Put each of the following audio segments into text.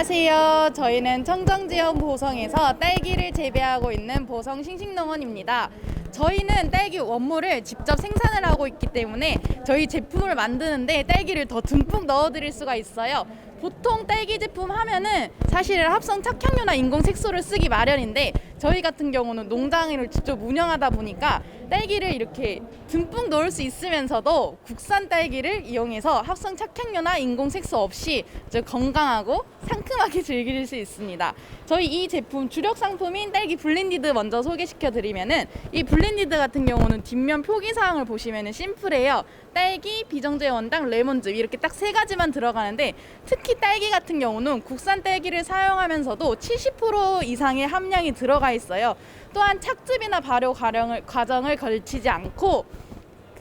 안녕하세요. 저희는 청정지역 보성에서 딸기를 재배하고 있는 보성 싱싱농원입니다. 저희는 딸기 원물을 직접 생산을 하고 있기 때문에 저희 제품을 만드는데 딸기를 더 듬뿍 넣어드릴 수가 있어요. 보통 딸기 제품 하면은 사실 합성 착향료나 인공 색소를 쓰기 마련인데 저희 같은 경우는 농장을 직접 운영하다 보니까 딸기를 이렇게 듬뿍 넣을 수 있으면서도 국산 딸기를 이용해서 합성 착향료나 인공 색소 없이 건강하고 상큼하게 즐길 수 있습니다. 저희 이 제품 주력 상품인 딸기 블렌디드 먼저 소개시켜 드리면은 이 블렌디드 같은 경우는 뒷면 표기 사항을 보시면은 심플해요. 딸기, 비정제 원당, 레몬즙 이렇게 딱 세 가지만 들어가는데 특히 딸기 같은 경우는 국산 딸기를 사용하면서도 70% 이상의 함량이 들어가 있어요. 또한 착즙이나 발효 과정을, 과정을 걸치지 않고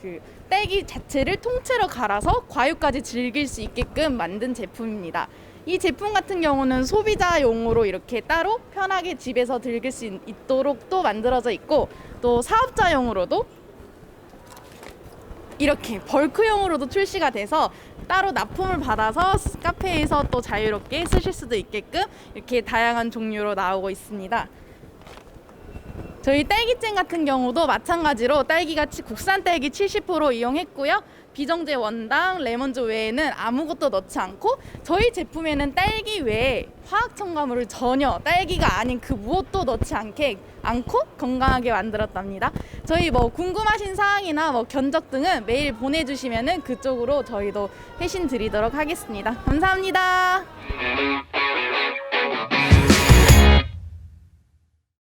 그 딸기 자체를 통째로 갈아서 과육까지 즐길 수 있게끔 만든 제품입니다. 이 제품 같은 경우는 소비자용으로 이렇게 따로 편하게 집에서 즐길 수 있- 있도록 또 만들어져 있고 또 사업자용으로도 이렇게 벌크용으로도 출시가 돼서 따로 납품을 받아서 카페에서 또 자유롭게 쓰실 수도 있게끔 이렇게 다양한 종류로 나오고 있습니다. 저희 딸기잼 같은 경우도 마찬가지로 딸기같이 국산 딸기 70% 이용했고요. 비정제 원당, 레몬즙 외에는 아무것도 넣지 않고 저희 제품에는 딸기 외에 화학 첨가물을 전혀 딸기가 아닌 그 무엇도 넣지 않게 않고 건강하게 만들었답니다. 저희 뭐 궁금하신 사항이나 뭐 견적 등은 메일 보내주시면은 그쪽으로 저희도 회신 드리도록 하겠습니다. 감사합니다.